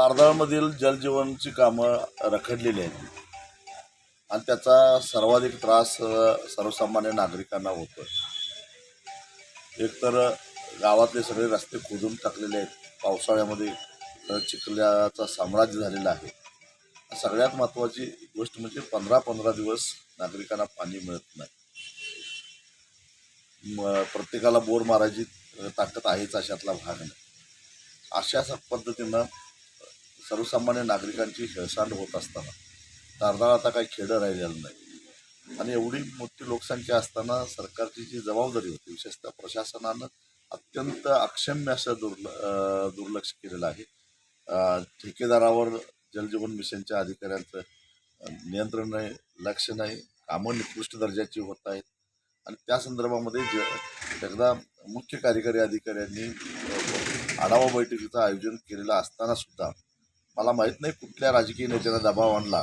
तारदाळमधील जलजीवनची कामं रखडलेली आहेत. आणि त्याचा सर्वाधिक त्रास सर्वसामान्य नागरिकांना होतो एकतर गावातले सगळे रस्ते खोदून टाकलेले आहेत. पावसाळ्यामध्ये चिखल्याचा साम्राज्य झालेला आहे. सगळ्यात महत्त्वाची गोष्ट म्हणजे पंधरा पंधरा दिवस नागरिकांना पाणी मिळत नाही. म प्रत्येकाला बोर मारायची ताकद आहेच अशातला भाग नाही. अशा पद्धतीनं सर्वसामान्य नागरिकांची हेळसांड होत असताना तारदाळ आता काही खेडं राहिलेलं नाही. आणि एवढी मोठी लोकसंख्या असताना सरकारची जी जबाबदारी होती विशेषतः प्रशासनानं अत्यंत अक्षम्य असं दुर्ल दुर्लक्ष केलेलं आहे. ठेकेदारावर जलजीवन मिशनच्या अधिकाऱ्यांचं नियंत्रण नाही लक्ष नाही कामं निकृष्ट दर्जाची होत आहेत. आणि त्या संदर्भामध्ये ज एकदा मुख्य कार्यकारी अधिकाऱ्यांनी आढावा बैठकीचं आयोजन केलेलं असताना सुद्धा मला माहीत नाही कुठल्या राजकीय नेत्यानं दबाव आणला.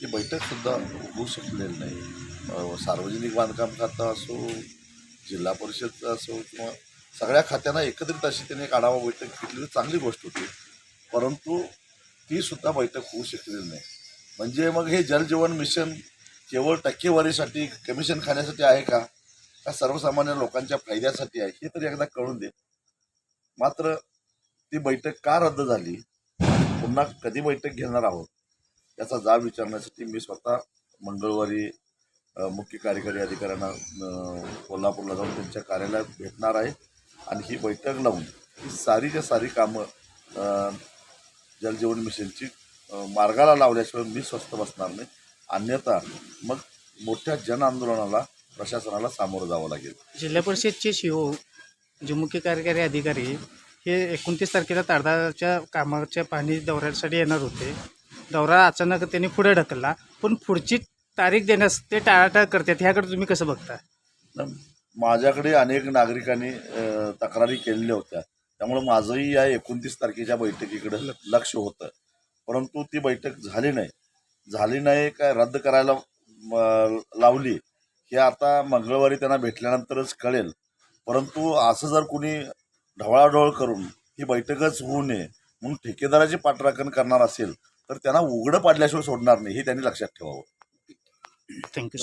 ती बैठकसुद्धा होऊ शकलेली नाही. सार्वजनिक बांधकाम खातं असो जिल्हा परिषदचं असो किंवा सगळ्या खात्यांना एकत्रित अशी त्याने एक आढावा बैठक घेतलेली चांगली गोष्ट होती. परंतु ती सुद्धा बैठक होऊ शकलेली नाही. म्हणजे मग हे जलजीवन मिशन केवळ टक्केवारीसाठी कमिशन खाण्यासाठी आहे का? का सर्वसामान्य लोकांच्या फायद्यासाठी आहे? हे तरी एकदा कळून दे. मात्र ती बैठक का रद्द झाली? पुन्हा कधी बैठक घेणार आहोत याचा जाब विचारण्यासाठी मी स्वतः मंगळवारी मुख्य कार्यकारी अधिकाऱ्यांना कोल्हापूरला जाऊन त्यांच्या कार्यालयात भेटणार आहे आणि ही बैठक लावून ही सारीच्या सारी कामं जलजीवन मिशनची मार्गाला लावल्याशिवाय मी स्वस्त बसणार नाही. अन्यथा मग मोठ्या जन आंदोलनाला प्रशासनाला सामोरं जावं लागेल. जिल्हा परिषदचे शिओ जे मुख्य कार्यकारी अधिकारी हे एकोणतीस तारखेला तारदाच्या कामाच्या पाणी दौऱ्यासाठी येणार होते. दौरा अचानक त्यांनी पुढे ढकलला पण पुढची तारीख देण्यास ते टाळाटाळ करतात ह्याकडे तुम्ही कसं बघता? माझ्याकडे अनेक नागरिकांनी अ, तक्रारी केलेल्या होत्या. त्यामुळे माझंही या एकोणतीस तारखेच्या बैठकीकडे लक्ष होतं. परंतु ती बैठक झाली नाही. झाली नाही काय रद्द करायला म, लावली हे आता मंगळवारी त्यांना भेटल्यानंतरच कळेल. परंतु असं जर कुणी ढवळाढवळ करून ही बैठकच होऊ नये म्हणून ठेकेदाराचे पाठराखण करणार असेल तर त्यांना उघडं पाडल्याशिवाय सोडणार नाही हे त्यांनी लक्षात ठेवावं. थँक्यू